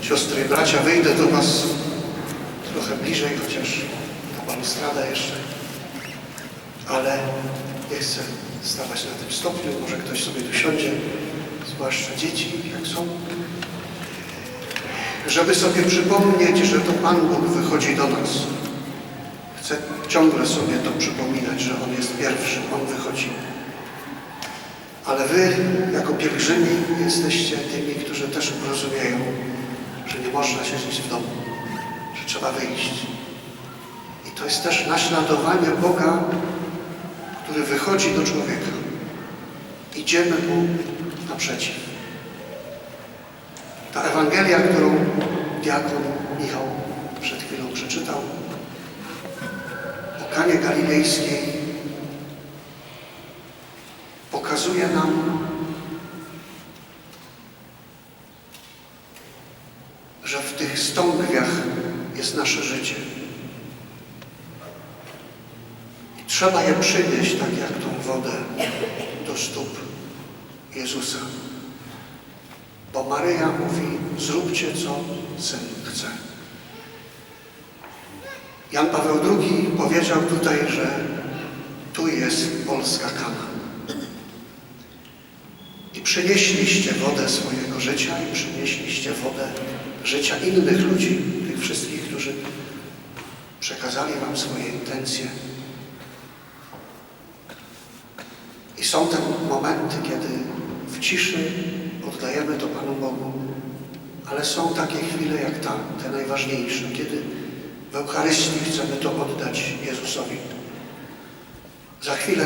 Siostry i bracia, wyjdę do Was trochę bliżej, chociaż ta balustrada jeszcze. Ale nie chcę stawać na tym stopniu, może ktoś sobie tu siądzie, zwłaszcza dzieci, jak są. Żeby sobie przypomnieć, że to Pan Bóg wychodzi do nas. Chcę ciągle sobie to przypominać, że On jest pierwszy, On wychodzi. Ale Wy, jako pielgrzymi, jesteście tymi, którzy też rozumieją, że nie można siedzieć w domu, że trzeba wyjść. I to jest też naśladowanie Boga, który wychodzi do człowieka. Idziemy Mu naprzeciw. Ta Ewangelia, którą diakon Michał przed chwilą przeczytał, o Kanie Galilejskiej, pokazuje nam, że w tych stągwiach jest nasze życie. I trzeba je przynieść, tak jak tą wodę, do stóp Jezusa. Bo Maryja mówi, zróbcie co Syn chce. Jan Paweł II powiedział tutaj, że tu jest polska kana. I przynieśliście wodę swojego życia i przynieśliście wodę życia innych ludzi, tych wszystkich, którzy przekazali Wam swoje intencje. I są te momenty, kiedy w ciszy oddajemy to Panu Bogu, ale są takie chwile jak ta, te najważniejsze, kiedy w Eucharystii chcemy to oddać Jezusowi. Za chwilę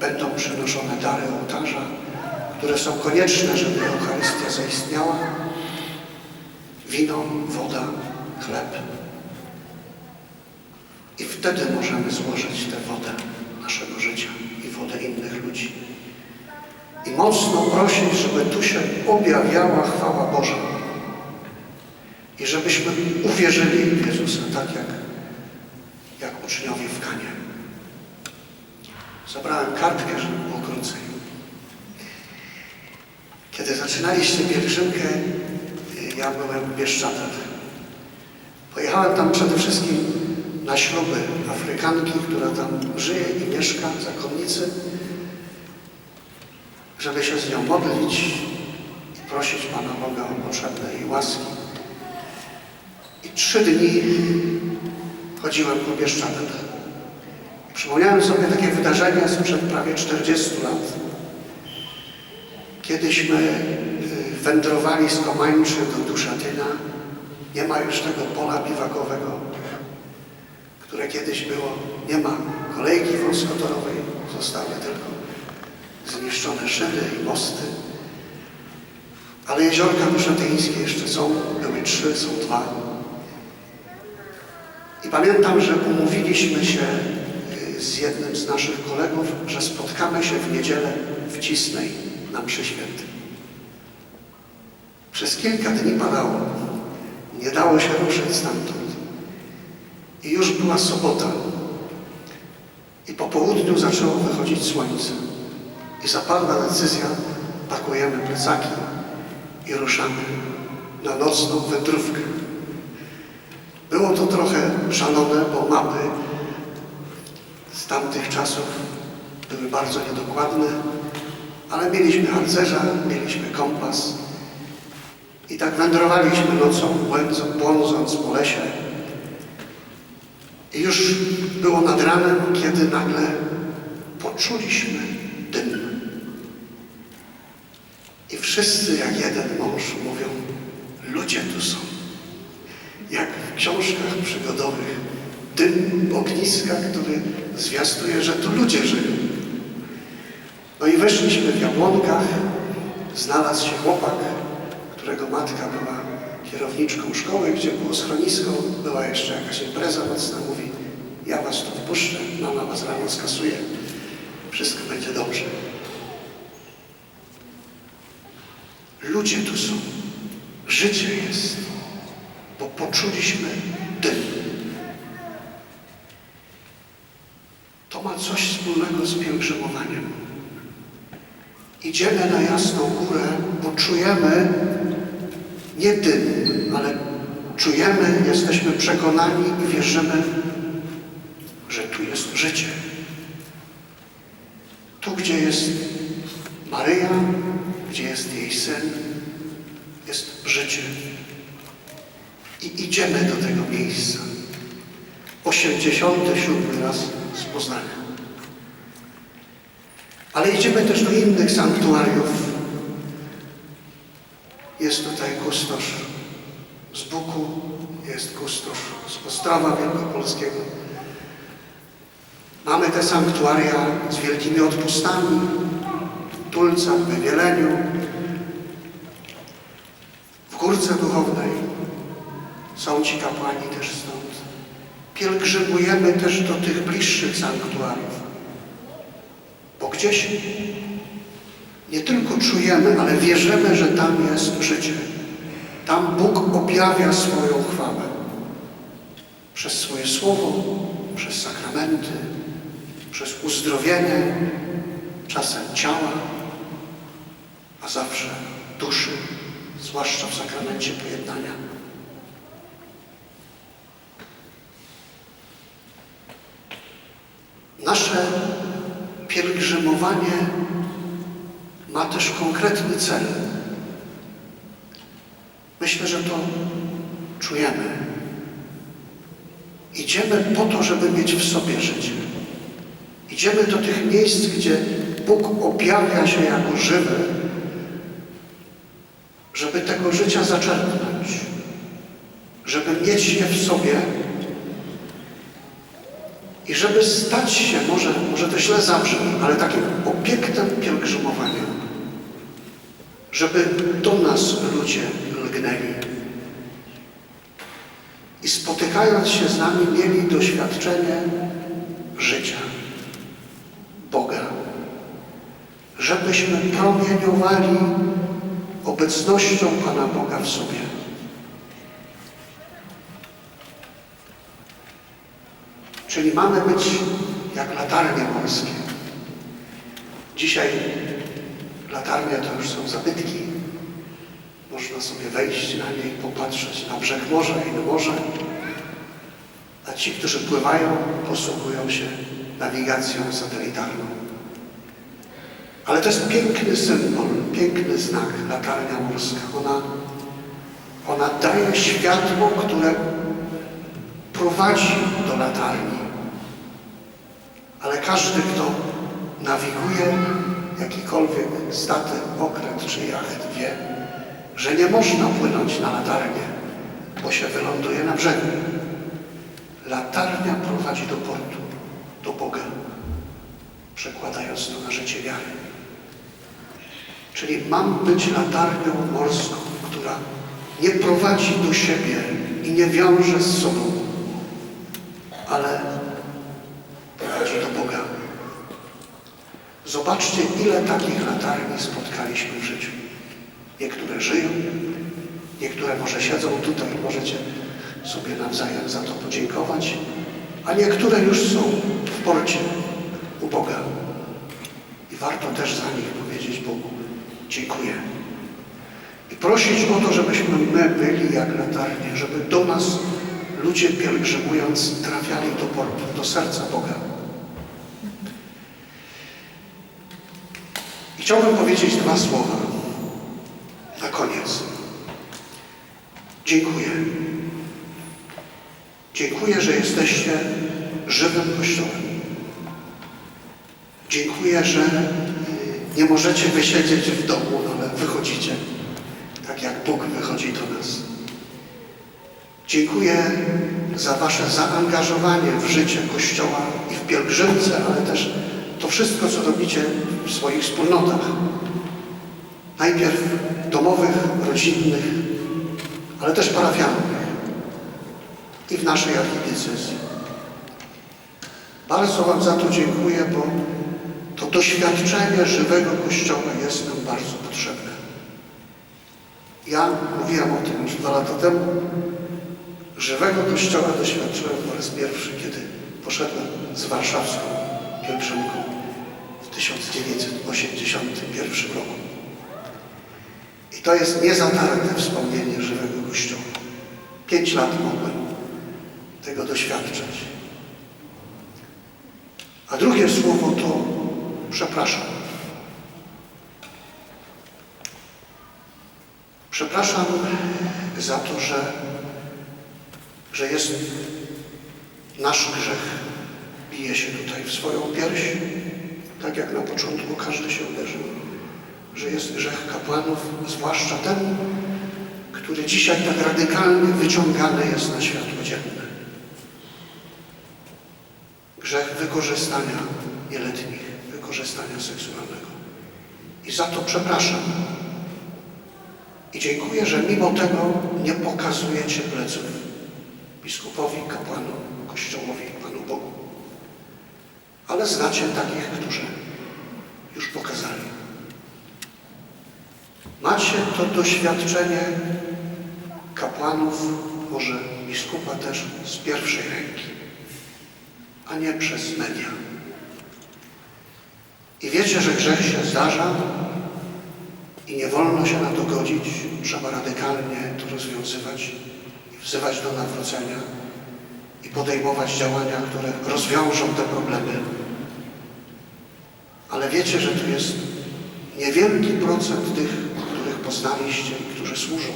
będą przynoszone dary ołtarza, które są konieczne, żeby Eucharystia zaistniała. Wino, woda, chleb. I wtedy możemy złożyć tę wodę naszego życia i wodę innych ludzi. I mocno prosić, żeby tu się objawiała chwała Boża. I żebyśmy uwierzyli w Jezusa tak jak, jak uczniowie w Kanie. Zabrałem kartkę, żeby było krócej. Kiedy zaczynaliście pielgrzymkę, y, ja byłem w Bieszczadach. Pojechałem tam przede wszystkim na śluby Afrykanki, która tam żyje i mieszka, zakonnicy, żeby się z nią modlić i prosić Pana Boga o potrzebne jej łaski. I trzy dni chodziłem po Bieszczadach. Przypomniałem sobie takie wydarzenia sprzed prawie 40 lat. Kiedyśmy y, wędrowali z Komańczy do Duszatyna. Nie ma już tego pola biwakowego, które kiedyś było. Nie ma kolejki wąskotorowej, zostały tylko zniszczone szyny i mosty. Ale jeziorka duszatyńskie jeszcze są, były trzy, są dwa. I pamiętam, że umówiliśmy się y, z jednym z naszych kolegów, że spotkamy się w niedzielę w Cisnej na mszy. Przez kilka dni padało. Nie dało się ruszyć stamtąd. I już była sobota. I po południu zaczęło wychodzić słońce. I zapadła decyzja, pakujemy plecaki i ruszamy na nocną wędrówkę. Było to trochę szalone, bo mapy z tamtych czasów były bardzo niedokładne, ale mieliśmy harcerza, mieliśmy kompas i tak wędrowaliśmy nocą, błądząc po lesie. I już było nad ranem, kiedy nagle poczuliśmy dym. I wszyscy jak jeden mąż mówią, ludzie tu są. Jak w książkach przygodowych, dym ogniska, który zwiastuje, że tu ludzie żyją. No i weszliśmy w jabłonkach, znalazł się chłopak, którego matka była kierowniczką szkoły, gdzie było schronisko, była jeszcze jakaś impreza nocna, mówi, ja was tu wpuszczę, mama was rano skasuje, wszystko będzie dobrze. Ludzie tu są, życie jest, bo poczuliśmy dym. To ma coś wspólnego z pielgrzymowaniem. Idziemy na jasną górę, bo czujemy, nie dym, ale czujemy, jesteśmy przekonani i wierzymy, że tu jest życie. Tu, gdzie jest Maryja, gdzie jest jej syn, jest życie. I idziemy do tego miejsca. 87 raz z Poznania. Ale idziemy też do innych sanktuariów. Jest tutaj kustosz z Buku, jest kustosz z Ostrawa Wielkopolskiego. Mamy te sanktuaria z wielkimi odpustami, Tulcach, w Wieleniu, w Górce Duchownej. Są ci kapłani też stąd. Pielgrzymujemy też do tych bliższych sanktuariów. Bo gdzieś nie tylko czujemy, ale wierzymy, że tam jest życie. Tam Bóg objawia swoją chwałę. Przez swoje słowo, przez sakramenty, przez uzdrowienie, czasem ciała, a zawsze duszy, zwłaszcza w sakramencie pojednania. Nasze pielgrzymowanie ma też konkretny cel. Myślę, że to czujemy. Idziemy po to, żeby mieć w sobie życie. Idziemy do tych miejsc, gdzie Bóg objawia się jako żywy, żeby tego życia zaczerpnąć, żeby mieć je w sobie i żeby stać się, może, może to źle zabrzmi, ale takim obiektem pielgrzymowania. Żeby do nas ludzie lgnęli. I spotykając się z nami, mieli doświadczenie życia, Boga. Żebyśmy promieniowali obecnością Pana Boga w sobie. Czyli mamy być jak latarnie morskie. Dzisiaj latarnia to już są zabytki. Można sobie wejść na niej, popatrzeć na brzeg morza i na morze. A ci, którzy pływają, posługują się nawigacją satelitarną. Ale to jest piękny symbol, piękny znak, latarnia morska. Ona, ona daje światło, które prowadzi do latarni. Ale każdy, kto nawiguje jakikolwiek statek, okręt czy jacht wie, że nie można płynąć na latarnię, bo się wyląduje na brzegu. Latarnia prowadzi do portu, do Boga, przekładając to na życie wiary. Czyli mam być latarnią morską, która nie prowadzi do siebie i nie wiąże z sobą, ale prowadzi do Boga. Zobaczcie, ile takich latarni spotkaliśmy w życiu. Niektóre żyją, niektóre może siedzą tutaj, możecie sobie nawzajem za to podziękować, a niektóre już są w porcie u Boga. I warto też za nich powiedzieć Bogu dziękuję. I prosić o to, żebyśmy my byli jak latarnie, żeby do nas ludzie pielgrzymując trafiali do do serca Boga. I chciałbym powiedzieć dwa słowa na koniec. Dziękuję. Dziękuję, że jesteście żywym Kościołem. Dziękuję, że nie możecie wysiedzieć w domu, ale wychodzicie, tak jak Bóg wychodzi do nas. Dziękuję za Wasze zaangażowanie w życie Kościoła i w pielgrzymce, ale też to wszystko, co robicie w swoich wspólnotach. Najpierw domowych, rodzinnych, ale też parafialnych i w naszej archidiecezji. Bardzo Wam za to dziękuję, bo to doświadczenie żywego Kościoła jest nam bardzo potrzebne. Ja mówiłem o tym już dwa lata temu. Żywego Kościoła doświadczyłem po raz pierwszy, kiedy poszedłem z warszawską pielgrzymką w 1981 roku. I to jest niezatarte wspomnienie żywego Kościoła. Pięć lat mogłem tego doświadczać. A drugie słowo to przepraszam. Przepraszam za to, że, że jest nasz grzech. Bije się tutaj w swoją pierś, tak jak na początku każdy się uderzył, że jest grzech kapłanów, zwłaszcza ten, który dzisiaj tak radykalnie wyciągany jest na światło dzienne. Grzech wykorzystania nieletnich, wykorzystania seksualnego. I za to przepraszam. I dziękuję, że mimo tego nie pokazujecie pleców biskupowi, kapłanom, kościołowi, Panu Bogu. Ale znacie takich, którzy już pokazali. Macie to doświadczenie kapłanów, może biskupa też z pierwszej ręki, a nie przez media. I wiecie, że grzech się zdarza i nie wolno się na to godzić. Trzeba radykalnie to rozwiązywać i wzywać do nawrócenia i podejmować działania, które rozwiążą te problemy. Ale wiecie, że tu jest niewielki procent tych, których poznaliście i którzy służą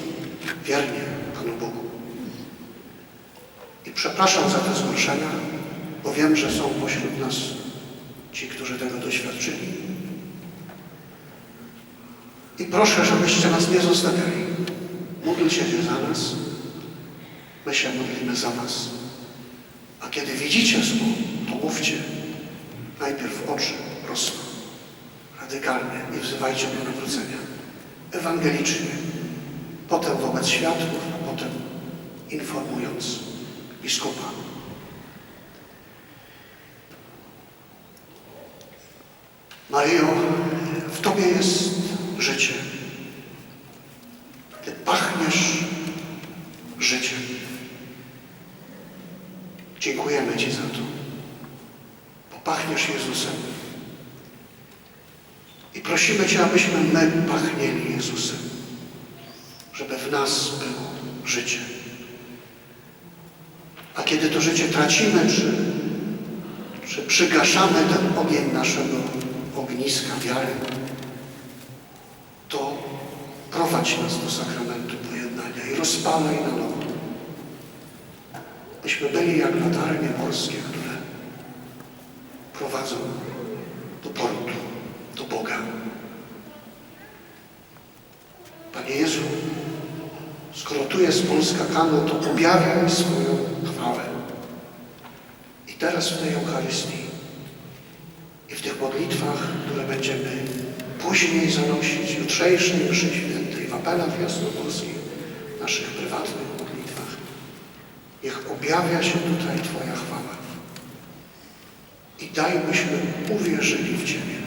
wiernie Panu Bogu. I przepraszam za te zgorszenia, bo wiem, że są pośród nas ci, którzy tego doświadczyli. I proszę, żebyście nas nie zostawiali. Módlcie się za nas. My się modlimy za was. A kiedy widzicie zło, to mówcie najpierw oczy, prosto, radykalnie i wzywajcie do nawrócenia. Ewangelicznie. Potem wobec świadków, a potem informując biskupa. Maryjo, w Tobie jest życie. Ty pachniesz życiem. Dziękujemy Ci za to, bo pachniesz Jezusem. I prosimy Cię, abyśmy my pachnieli Jezusem, żeby w nas było życie. A kiedy to życie tracimy, czy, czy przygaszamy ten ogień naszego ogniska wiary, to prowadź nas do sakramentu pojednania i rozpalaj na nowo. Byśmy byli jak latarnie morskie, które prowadzą do portu, do Boga. Panie Jezu, skoro tu jest Polska Kana, to objawiaj swoją chwałę. I teraz w tej Eucharystii modlitwach, które będziemy później zanosić, jutrzejszej mszy świętej, w apelach jasnogórskich, naszych prywatnych modlitwach, niech objawia się tutaj Twoja chwała. I daj, byśmy uwierzyli w Ciebie.